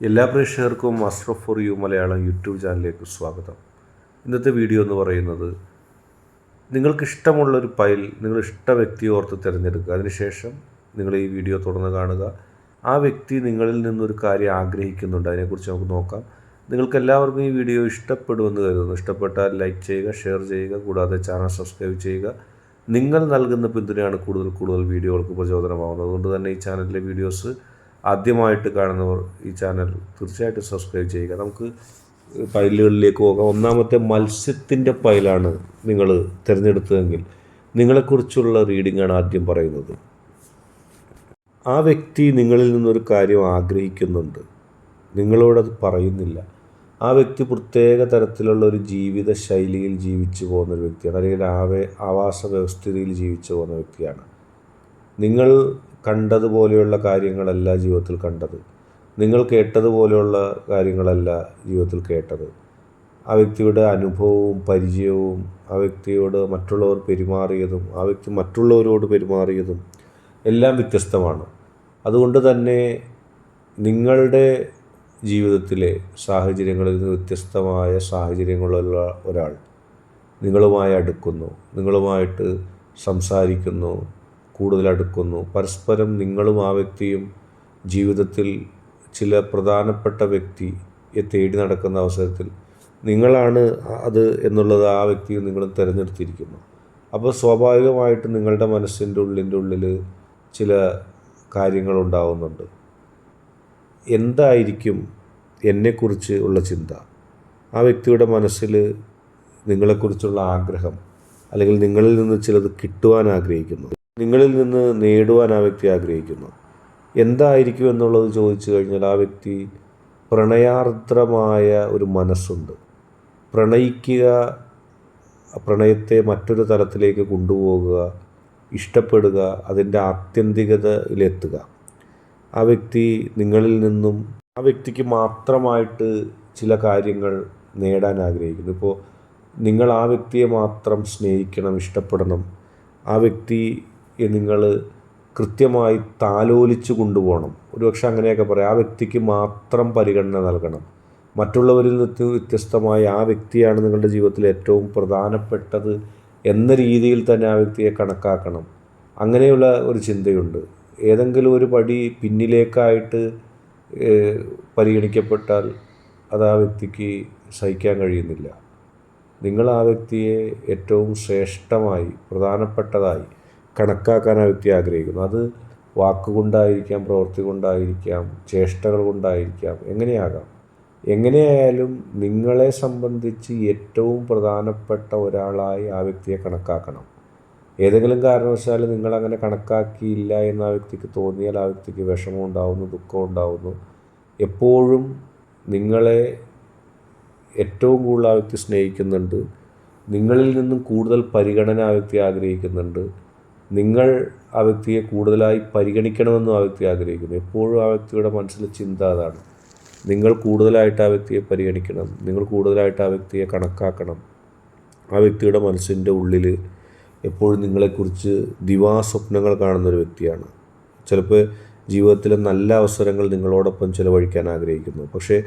എല്ലാ പ്രേക്ഷകർക്കും master for you Malayalam YouTube ചാനലിലേക്ക് സ്വാഗതം. ഇന്നത്തെ വീഡിയോ എന്ന് പറയുന്നത് നിങ്ങൾക്കിഷ്ടമുള്ളൊരു ഫയൽ നിങ്ങൾ ഇഷ്ട വ്യക്തിയെ ഓർത്ത് തിരഞ്ഞെടുക്കുക. അതിനുശേഷം നിങ്ങൾ ഈ വീഡിയോ തുടർന്ന് കാണുക. ആ വ്യക്തി നിങ്ങളിൽ നിന്നൊരു കാര്യം ആഗ്രഹിക്കുന്നുണ്ട്. അതിനെക്കുറിച്ച് നമുക്ക് നോക്കാം. നിങ്ങൾക്ക് എല്ലാവർക്കും ഈ വീഡിയോ ഇഷ്ടപ്പെടുമെന്ന് കരുതുന്നു. ഇഷ്ടപ്പെട്ടാൽ ലൈക്ക് ചെയ്യുക ഷെയർ ചെയ്യുക കൂടാതെ ചാനൽ സബ്സ്ക്രൈബ് ചെയ്യുക. നിങ്ങൾ നൽകുന്ന പിന്തുണയാണ് കൂടുതൽ കൂടുതൽ വീഡിയോകൾക്ക് പ്രചോദനമാകുന്നത് അതുകൊണ്ട് തന്നെ ഈ ചാനലിലെ വീഡിയോസ് ആദ്യമായിട്ട് കാണുന്നവർ ഈ ചാനൽ തീർച്ചയായിട്ടും സബ്സ്ക്രൈബ് ചെയ്യുക. നമുക്ക് ഫയലുകളിലേക്ക് പോകാം. ഒന്നാമത്തെ മത്സ്യത്തിന്റെ ഫയലാണ് നിങ്ങൾ തിരഞ്ഞെടുത്തതെങ്കിൽ നിങ്ങളെക്കുറിച്ചുള്ള റീഡിംഗ് ആണ് ആദ്യം പറയുന്നത്. ആ വ്യക്തി നിങ്ങളിൽ നിന്നൊരു കാര്യം ആഗ്രഹിക്കുന്നുണ്ട്. നിങ്ങളോടത് പറയുന്നില്ല. ആ വ്യക്തി പ്രത്യേക തരത്തിലുള്ള ഒരു ജീവിത ശൈലിയിൽ ജീവിച്ചു പോകുന്ന ഒരു വ്യക്തിയാണ്. അല്ലെങ്കിൽ ആവേ ആവാസ വ്യവസ്ഥിതിയിൽ ജീവിച്ചു പോകുന്ന വ്യക്തിയാണ്. നിങ്ങൾ കണ്ടതുപോലെയുള്ള കാര്യങ്ങളല്ല ജീവിതത്തിൽ കണ്ടത്. നിങ്ങൾ കേട്ടതുപോലെയുള്ള കാര്യങ്ങളല്ല ജീവിതത്തിൽ കേട്ടത്. ആ വ്യക്തിയുടെ അനുഭവവും പരിചയവും ആ വ്യക്തിയോട് മറ്റുള്ളവർ പെരുമാറിയതും ആ വ്യക്തി മറ്റുള്ളവരോട് പെരുമാറിയതും എല്ലാം വ്യത്യസ്തമാണ്. അതുകൊണ്ട് തന്നെ നിങ്ങളുടെ ജീവിതത്തിലെ സാഹചര്യങ്ങളിൽ നിന്ന് വ്യത്യസ്തമായ സാഹചര്യങ്ങളുള്ള ഒരാൾ നിങ്ങളുമായി അടുക്കുന്നു നിങ്ങളുമായിട്ട് സംസാരിക്കുന്നു കൂടുതൽ അടുക്കുന്നു പരസ്പരം നിങ്ങളും ആ വ്യക്തിയും ജീവിതത്തിൽ ചില പ്രധാനപ്പെട്ട വ്യക്തിയെ തേടി നടക്കുന്ന അവസരത്തിൽ നിങ്ങളാണ് അത് എന്നുള്ളത് ആ വ്യക്തിയും നിങ്ങളും തിരഞ്ഞെടുത്തിരിക്കുന്നു. അപ്പോൾ സ്വാഭാവികമായിട്ടും നിങ്ങളുടെ മനസ്സിന്റെ ഉള്ളിന്റെ ഉള്ളിൽ ചില കാര്യങ്ങളുണ്ടാവുന്നുണ്ട് എന്തായിരിക്കും എന്നെക്കുറിച്ച് ഉള്ള ചിന്ത? ആ വ്യക്തിയുടെ മനസ്സിൽ നിങ്ങളെക്കുറിച്ചുള്ള ആഗ്രഹം അല്ലെങ്കിൽ നിങ്ങളിൽ നിന്ന് ചിലത് കിട്ടുവാൻ ആഗ്രഹിക്കുന്നു. നിങ്ങളിൽ നിന്ന് നേടുവാൻ ആ വ്യക്തി ആഗ്രഹിക്കുന്നു. എന്തായിരിക്കും എന്നുള്ളത് ചോദിച്ചു കഴിഞ്ഞാൽ ആ വ്യക്തി പ്രണയാർദ്രമായ ഒരു മനസ്സുണ്ട്. പ്രണയിക്കുക പ്രണയത്തെ മറ്റൊരു തലത്തിലേക്ക് കൊണ്ടുപോകുക ഇഷ്ടപ്പെടുക അതിന്റെ ആത്യന്തികതയിലെത്തുക. ആ വ്യക്തി നിങ്ങളിൽ നിന്നും ആ വ്യക്തിക്ക് മാത്രമായിട്ട് ചില കാര്യങ്ങൾ നേടാൻ ആഗ്രഹിക്കുന്നു. ഇപ്പോൾ നിങ്ങൾ ആ വ്യക്തിയെ മാത്രം സ്നേഹിക്കണം ഇഷ്ടപ്പെടണം. ആ വ്യക്തിയെ നിങ്ങൾ കൃത്യമായി താലോലിച്ച് കൊണ്ടുപോകണം. ഒരുപക്ഷെ അങ്ങനെയൊക്കെ പറയാം. ആ വ്യക്തിക്ക് മാത്രം പരിഗണന നൽകണം. മറ്റുള്ളവരിൽ നിന്ന് വ്യത്യസ്തമായി ആ വ്യക്തിയാണ് നിങ്ങളുടെ ജീവിതത്തിൽ ഏറ്റവും പ്രധാനപ്പെട്ടത് എന്ന രീതിയിൽ തന്നെ ആ വ്യക്തിയെ കണക്കാക്കണം. അങ്ങനെയുള്ള ഒരു ചിന്തയുണ്ട്. ഏതെങ്കിലും ഒരു പടി പിന്നിലേക്കായിട്ട് പരിഗണിക്കപ്പെട്ടാൽ അത് ആ വ്യക്തിക്ക് സഹിക്കാൻ കഴിയുന്നില്ല. നിങ്ങൾ ആ വ്യക്തിയെ ഏറ്റവും ശ്രേഷ്ഠമായി പ്രധാനപ്പെട്ടതായി കണക്കാക്കാൻ വ്യക്തി ആഗ്രഹിക്കുന്നു അത് വാക്കുകൊണ്ടായിരിക്കാം പ്രവൃത്തി കൊണ്ടായിരിക്കാം ചേഷ്ടകൾ കൊണ്ടായിരിക്കാം എങ്ങനെയാകാം? എങ്ങനെയായാലും നിങ്ങളെ സംബന്ധിച്ച് ഏറ്റവും പ്രധാനപ്പെട്ട ഒരാളായി ആ വ്യക്തിയെ കണക്കാക്കണം. ഏതെങ്കിലും കാരണവശാൽ നിങ്ങളങ്ങനെ കണക്കാക്കിയില്ല എന്ന് ആ വ്യക്തിക്ക് തോന്നിയാൽ ആ വ്യക്തിക്ക് വിഷമം ഉണ്ടാവുന്നു ദുഃഖം ഉണ്ടാവുന്നു. എപ്പോഴും നിങ്ങളെ ഏറ്റവും കൂടുതൽ ആ വ്യക്തി സ്നേഹിക്കുന്നുണ്ട്. നിങ്ങളിൽ നിന്നും കൂടുതൽ പരിഗണന ആ വ്യക്തി ആഗ്രഹിക്കുന്നുണ്ട്. നിങ്ങൾ ആ വ്യക്തിയെ കൂടുതലായി പരിഗണിക്കണമെന്നും ആ വ്യക്തി ആഗ്രഹിക്കുന്നു. എപ്പോഴും ആ വ്യക്തിയുടെ മനസ്സിൽ ചിന്ത അതാണ്. നിങ്ങൾ കൂടുതലായിട്ട് ആ വ്യക്തിയെ പരിഗണിക്കണം. നിങ്ങൾ കൂടുതലായിട്ട് ആ വ്യക്തിയെ കണക്കാക്കണം. ആ വ്യക്തിയുടെ മനസ്സിന്റെ ഉള്ളിൽ എപ്പോഴും നിങ്ങളെക്കുറിച്ച് ദിവാസ്വപ്നങ്ങൾ കാണുന്ന ഒരു വ്യക്തിയാണ്. ചിലപ്പോൾ ജീവിതത്തിലെ നല്ല അവസരങ്ങൾ നിങ്ങളോടൊപ്പം ചിലവഴിക്കാൻ ആഗ്രഹിക്കുന്നു. പക്ഷേ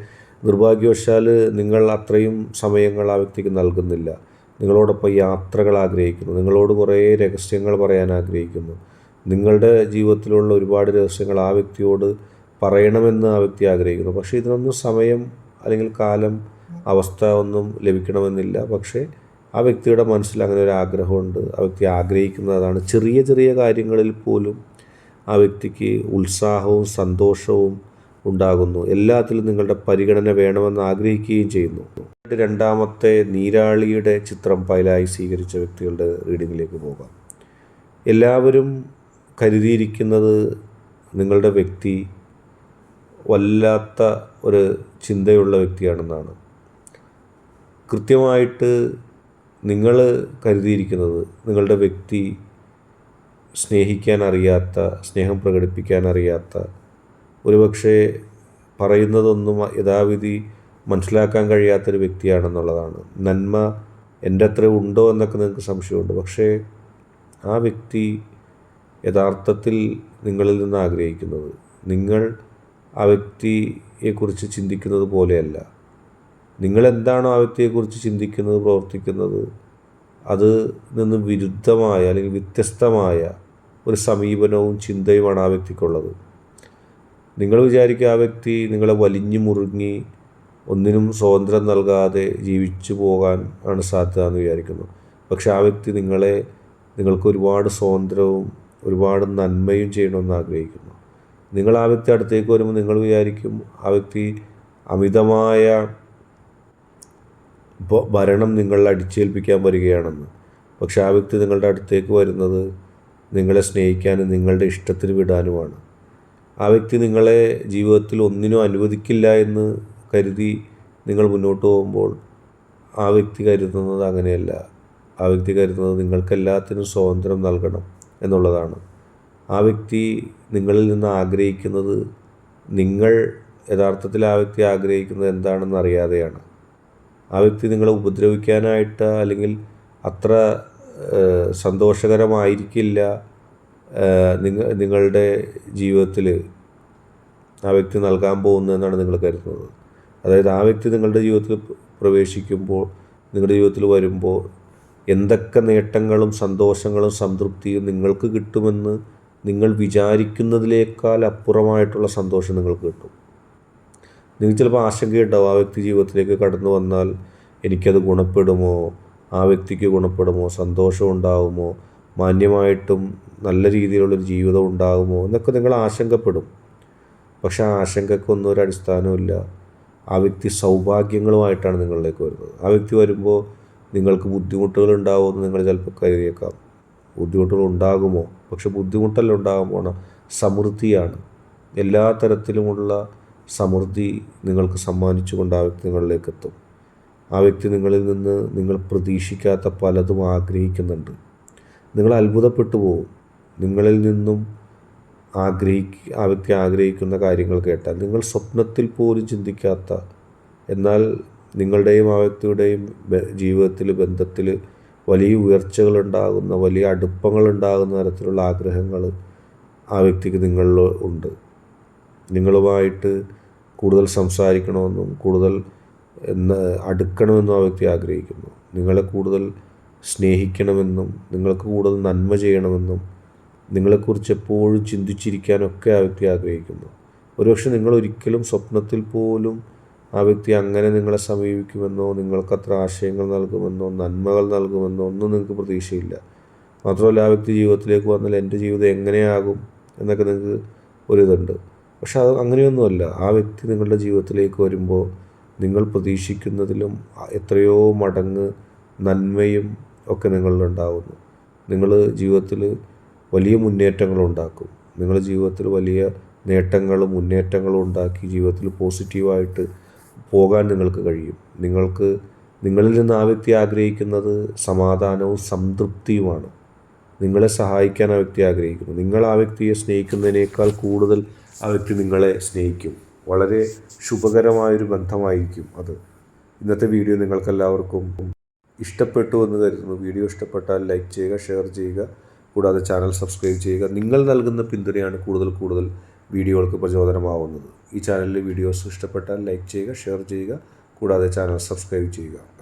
നിർഭാഗ്യവശാൽ നിങ്ങൾ അത്രയും സമയങ്ങൾ ആ വ്യക്തിക്ക് നൽകുന്നില്ല. നിങ്ങളോടൊപ്പം യാത്രകൾ ആഗ്രഹിക്കുന്നു. നിങ്ങളോട് കുറേ രഹസ്യങ്ങൾ പറയാൻ ആഗ്രഹിക്കുന്നു. നിങ്ങളുടെ ജീവിതത്തിലുള്ള ഒരുപാട് രഹസ്യങ്ങൾ ആ വ്യക്തിയോട് പറയണമെന്ന് ആ വ്യക്തി ആഗ്രഹിക്കുന്നു. പക്ഷേ ഇതിനൊന്നും സമയം അല്ലെങ്കിൽ കാലം അവസ്ഥ ഒന്നും ലഭിക്കണമെന്നില്ല. പക്ഷേ ആ വ്യക്തിയുടെ മനസ്സിൽ അങ്ങനെ ഒരു ആഗ്രഹമുണ്ട്. ആ വ്യക്തി ആഗ്രഹിക്കുന്നതാണ് ചെറിയ ചെറിയ കാര്യങ്ങളിൽ പോലും ആ വ്യക്തിക്ക് ഉത്സാഹവും സന്തോഷവും ഉണ്ടാകുന്നു. എല്ലാത്തിലും നിങ്ങളുടെ പരിഗണന വേണമെന്ന് ആഗ്രഹിക്കുകയും ചെയ്യുന്നു. രണ്ടാമത്തെ നീരാളിയുടെ ചിത്രം ഫയലായി സ്വീകരിച്ച വ്യക്തികളുടെ റീഡിങ്ങിലേക്ക് പോകാം. എല്ലാവരും കരുതിയിരിക്കുന്നത് നിങ്ങളുടെ വ്യക്തി വല്ലാത്ത ഒരു ചിന്തയുള്ള വ്യക്തിയാണെന്നാണ്. കൃത്യമായിട്ട് നിങ്ങൾ കരുതിയിരിക്കുന്നത് നിങ്ങളുടെ വ്യക്തി സ്നേഹിക്കാൻ അറിയാത്ത സ്നേഹം പ്രകടിപ്പിക്കാൻ അറിയാത്ത ഒരുപക്ഷെ പറയുന്നതൊന്നും യഥാവിധി മനസ്സിലാക്കാൻ കഴിയാത്തൊരു വ്യക്തിയാണെന്നുള്ളതാണ്. നന്മ എന്റെ അത്ര ഉണ്ടോ എന്നൊക്കെ നിങ്ങൾക്ക് സംശയമുണ്ട്. പക്ഷേ ആ വ്യക്തി യഥാർത്ഥത്തിൽ നിങ്ങളിൽ നിന്ന് ആഗ്രഹിക്കുന്നത് നിങ്ങൾ ആ വ്യക്തിയെക്കുറിച്ച് ചിന്തിക്കുന്നത് പോലെയല്ല. നിങ്ങൾ എന്താണോ ആ വ്യക്തിയെക്കുറിച്ച് ചിന്തിക്കുന്നത് പ്രവർത്തിക്കുന്നത് അത് നിന്ന് വിരുദ്ധമായ അല്ലെങ്കിൽ വ്യത്യസ്തമായ ഒരു സമീപനവും ചിന്തയുമാണ് ആ വ്യക്തിക്കുള്ളത്. നിങ്ങൾ വിചാരിക്കുക ആ വ്യക്തി നിങ്ങളെ വലിഞ്ഞു മുറുങ്ങി ഒന്നിനും സ്വാതന്ത്ര്യം നൽകാതെ ജീവിച്ചു പോകാൻ ആണ് സാധ്യത എന്ന് വിചാരിക്കുന്നു. പക്ഷെ ആ വ്യക്തി നിങ്ങളെ നിങ്ങൾക്ക് ഒരുപാട് സ്വാതന്ത്ര്യവും ഒരുപാട് നന്മയും ചെയ്യണമെന്ന് ആഗ്രഹിക്കുന്നു. നിങ്ങൾ ആ വ്യക്തി അടുത്തേക്ക് വരുമ്പോൾ നിങ്ങൾ വിചാരിക്കും ആ വ്യക്തി അമിതമായ ഭരണം നിങ്ങളെ അടിച്ചേൽപ്പിക്കാൻ വരികയാണെന്ന്. പക്ഷെ ആ വ്യക്തി നിങ്ങളുടെ അടുത്തേക്ക് വരുന്നത് നിങ്ങളെ സ്നേഹിക്കാനും നിങ്ങളുടെ ഇഷ്ടത്തിന് വിടാനുമാണ്. ആ വ്യക്തി നിങ്ങളെ ജീവിതത്തിൽ ഒന്നിനും അനുവദിക്കില്ല എന്ന് കരുതി നിങ്ങൾ മുന്നോട്ട് പോകുമ്പോൾ ആ വ്യക്തി കരുതുന്നത് അങ്ങനെയല്ല. ആ വ്യക്തി കരുതുന്നത് നിങ്ങൾക്ക് എല്ലാത്തിനും സ്വാതന്ത്ര്യം നൽകണം എന്നുള്ളതാണ്. ആ വ്യക്തി നിങ്ങളിൽ നിന്ന് ആഗ്രഹിക്കുന്നത് നിങ്ങൾ യഥാർത്ഥത്തിൽ ആ വ്യക്തി ആഗ്രഹിക്കുന്നത് എന്താണെന്ന് അറിയാതെയാണ്. ആ വ്യക്തി നിങ്ങളെ ഉപദ്രവിക്കാനായിട്ട് അല്ലെങ്കിൽ അത്ര സന്തോഷകരമായിരിക്കില്ല നിങ്ങ നിങ്ങളുടെ ജീവിതത്തിൽ ആ വ്യക്തി നൽകാൻ പോകുന്നതെന്നാണ് നിങ്ങൾ കരുതുന്നത്. അതായത് ആ വ്യക്തി നിങ്ങളുടെ ജീവിതത്തിൽ പ്രവേശിക്കുമ്പോൾ നിങ്ങളുടെ ജീവിതത്തിൽ വരുമ്പോൾ എന്തൊക്കെ നേട്ടങ്ങളും സന്തോഷങ്ങളും സംതൃപ്തിയും നിങ്ങൾക്ക് കിട്ടുമെന്ന് നിങ്ങൾ വിചാരിക്കുന്നതിലേക്കാൾ അപ്പുറമായിട്ടുള്ള സന്തോഷം നിങ്ങൾക്ക് കിട്ടും. നിങ്ങൾ ചിലപ്പോൾ ആശങ്കയുണ്ടാവും ആ വ്യക്തി ജീവിതത്തിലേക്ക് കടന്നു വന്നാൽ എനിക്കത് ഗുണപ്പെടുമോ ആ വ്യക്തിക്ക് ഗുണപ്പെടുമോ സന്തോഷം ഉണ്ടാകുമോ മാന്യമായിട്ടും നല്ല രീതിയിലുള്ളൊരു ജീവിതം ഉണ്ടാകുമോ എന്നൊക്കെ നിങ്ങൾ ആശങ്കപ്പെടും. പക്ഷെ ആ ആശങ്കക്കൊന്നും ഒരു അടിസ്ഥാനമില്ല ആ വ്യക്തി സൗഭാഗ്യങ്ങളുമായിട്ടാണ് നിങ്ങളിലേക്ക് വരുന്നത്. ആ വ്യക്തി വരുമ്പോൾ നിങ്ങൾക്ക് ബുദ്ധിമുട്ടുകൾ ഉണ്ടാവുമെന്ന് നിങ്ങൾ ചിലപ്പോൾ കരുതിയേക്കാം. ബുദ്ധിമുട്ടുകൾ ഉണ്ടാകുമോ പക്ഷെ ബുദ്ധിമുട്ടല്ല ഉണ്ടാകാൻ പോണ. സമൃദ്ധിയാണ്. എല്ലാ തരത്തിലുമുള്ള സമൃദ്ധി നിങ്ങൾക്ക് സമ്മാനിച്ചുകൊണ്ട് ആ വ്യക്തി നിങ്ങളിലേക്ക് എത്തും. ആ വ്യക്തി നിങ്ങളിൽ നിന്ന് നിങ്ങൾ പ്രതീക്ഷിക്കാത്ത പലതും ആഗ്രഹിക്കുന്നുണ്ട്. നിങ്ങൾ അത്ഭുതപ്പെട്ടു പോകും. നിങ്ങളിൽ നിന്നും ആഗ്രഹിക്ക ആ വ്യക്തി ആഗ്രഹിക്കുന്ന കാര്യങ്ങൾ കേട്ടാൽ നിങ്ങൾ സ്വപ്നത്തിൽ പോലും ചിന്തിക്കാത്ത എന്നാൽ നിങ്ങളുടെയും ആ വ്യക്തിയുടെയും ജീവിതത്തിൽ ബന്ധത്തിൽ വലിയ ഉയർച്ചകളുണ്ടാകുന്ന വലിയ അടുപ്പങ്ങളുണ്ടാകുന്ന തരത്തിലുള്ള ആഗ്രഹങ്ങൾ ആ വ്യക്തിക്ക് നിങ്ങളിൽ ഉണ്ട്. നിങ്ങളുമായിട്ട് കൂടുതൽ സംസാരിക്കണമെന്നും കൂടുതൽ എന്ന് അടുക്കണമെന്നും ആ വ്യക്തി ആഗ്രഹിക്കുന്നു. നിങ്ങളെ കൂടുതൽ സ്നേഹിക്കണമെന്നും നിങ്ങൾക്ക് കൂടുതൽ നന്മ ചെയ്യണമെന്നും നിങ്ങളെക്കുറിച്ച് എപ്പോഴും ചിന്തിച്ചിരിക്കാനൊക്കെ ആ വ്യക്തി ആഗ്രഹിക്കുന്നു. ഒരുപക്ഷെ നിങ്ങൾ ഒരിക്കലും സ്വപ്നത്തിൽ പോലും ആ വ്യക്തി അങ്ങനെ നിങ്ങളെ സമീപിക്കുമെന്നോ നിങ്ങൾക്ക് അത്ര ആശയങ്ങൾ നൽകുമെന്നോ നന്മകൾ നൽകുമെന്നോ ഒന്നും നിങ്ങൾക്ക് പ്രതീക്ഷയില്ല. മാത്രമല്ല ആ വ്യക്തി ജീവിതത്തിലേക്ക് വന്നാൽ എന്റെ ജീവിതം എങ്ങനെയാകും എന്നൊക്കെ നിങ്ങൾക്ക് ഒരിതുണ്ട് പക്ഷെ അത് അങ്ങനെയൊന്നുമല്ല. ആ വ്യക്തി നിങ്ങളുടെ ജീവിതത്തിലേക്ക് വരുമ്പോൾ നിങ്ങൾ പ്രതീക്ഷിക്കുന്നതിലും എത്രയോ മടങ്ങ് നന്മയും ഒക്കെ നിങ്ങളിലുണ്ടാകുന്നു നിങ്ങൾ ജീവിതത്തിൽ വലിയ മുന്നേറ്റങ്ങൾ ഉണ്ടാക്കും നിങ്ങളുടെ ജീവിതത്തിൽ വലിയ നേട്ടങ്ങളും മുന്നേറ്റങ്ങളും ഉണ്ടാക്കി ജീവിതത്തിൽ പോസിറ്റീവായിട്ട് പോകാൻ നിങ്ങൾക്ക് കഴിയും. നിങ്ങൾക്ക് നിങ്ങളിൽ നിന്ന് ആ വ്യക്തി ആഗ്രഹിക്കുന്നത് സമാധാനവും സംതൃപ്തിയുമാണ്. നിങ്ങളെ സഹായിക്കാൻ ആ വ്യക്തി ആഗ്രഹിക്കുന്നു. നിങ്ങൾ ആ വ്യക്തിയെ സ്നേഹിക്കുന്നതിനേക്കാൾ കൂടുതൽ ആ വ്യക്തി നിങ്ങളെ സ്നേഹിക്കും. വളരെ ശുഭകരമായൊരു ബന്ധമായിരിക്കും അത്. ഇന്നത്തെ വീഡിയോ നിങ്ങൾക്കെല്ലാവർക്കും ഇഷ്ടപ്പെട്ടു എന്ന് കരുതുന്നു. വീഡിയോ ഇഷ്ടപ്പെട്ടാൽ ലൈക്ക് ചെയ്യുക ഷെയർ ചെയ്യുക. കൂടാതെ ചാനൽ സബ്സ്ക്രൈബ് ചെയ്യുക. നിങ്ങൾ നൽകുന്ന പിന്തുണയാണ് കൂടുതൽ കൂടുതൽ വീഡിയോകൾക്ക് പ്രചോദനമാവുന്നത്. ഈ ചാനലിലെ വീഡിയോസ് ഇഷ്ടപ്പെട്ടാൽ ലൈക്ക് ചെയ്യുക ഷെയർ ചെയ്യുക. കൂടാതെ ചാനൽ സബ്സ്ക്രൈബ് ചെയ്യുക.